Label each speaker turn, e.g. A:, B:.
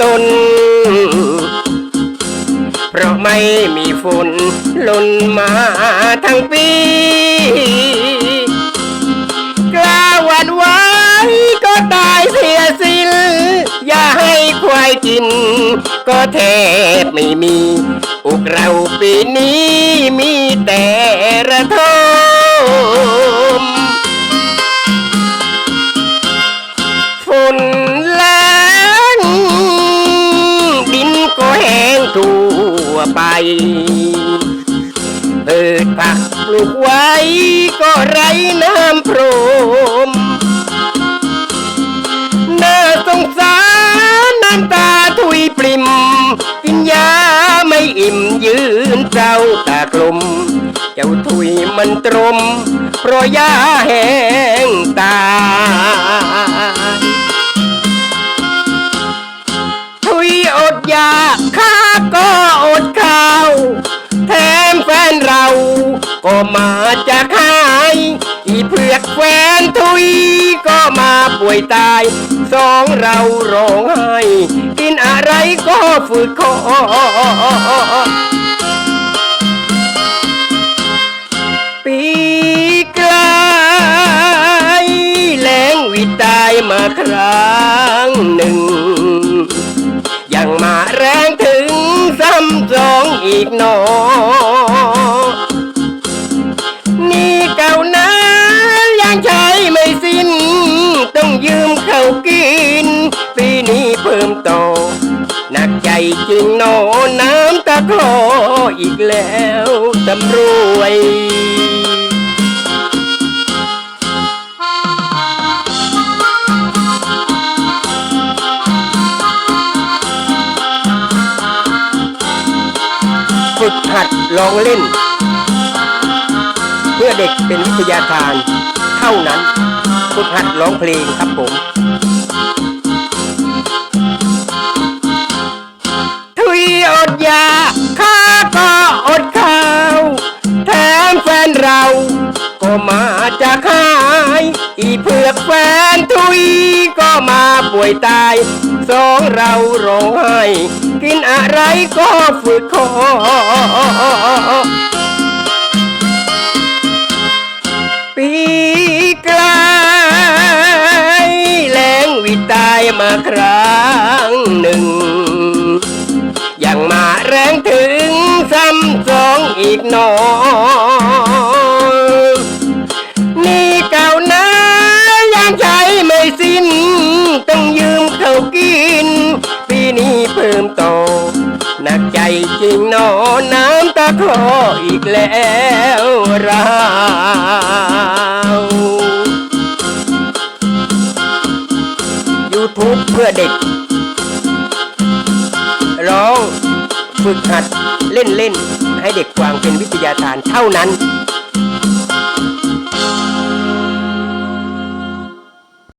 A: ตน เพราะไม่มีฝนหล่นมาทั้งปีกล้าหวั่นไว้ก็ตายเสียสิ้อย่าให้ควายกิน ก็แทบไม่มีอกเราปีนี้มีแต่ระท ไปเปิดผักปลูกไว้ก็ไรน้ำพรมน่าสงสารน้ำตาถุยปริม กินยาไม่อิ่มยืนเจ้าตากลม เจ้าถุยมันตรม เพราะยาแห้งตา ก็มาจากหายอีเผือกแฟนทุยก็มาป่วยตาย สองเราร้องไห้ กินอะไรก็ฝืดคอปีกลายแหลงวิตายมาครั้งหนึ่ง ยังมาแรงถึงซ้ำสองอีกหนอ โต หนักใจจริงหนน้ำตาคลออีกแล้วตำรวยฝึกหัดลองเล่น เพื่อเด็กเป็นวิทยาทาน เท่านั้นฝึกหัดร้องเพลงครับผม มาจากหาย อีเผือกแฟนทุยก็มาป่วยตาย สองเราร้องไห้กินอะไรก็ฝืดคอปีกลายแหลงวิตายมาครั้งหนึ่ง ยังมาแรงถึงซ้ำสองอีกหนอ YouTube เพื่อเด็ก ร้อง ฝึกหัดเล่นเล่นๆให้เด็กฟังเป็นวิทยาทานเท่านั้น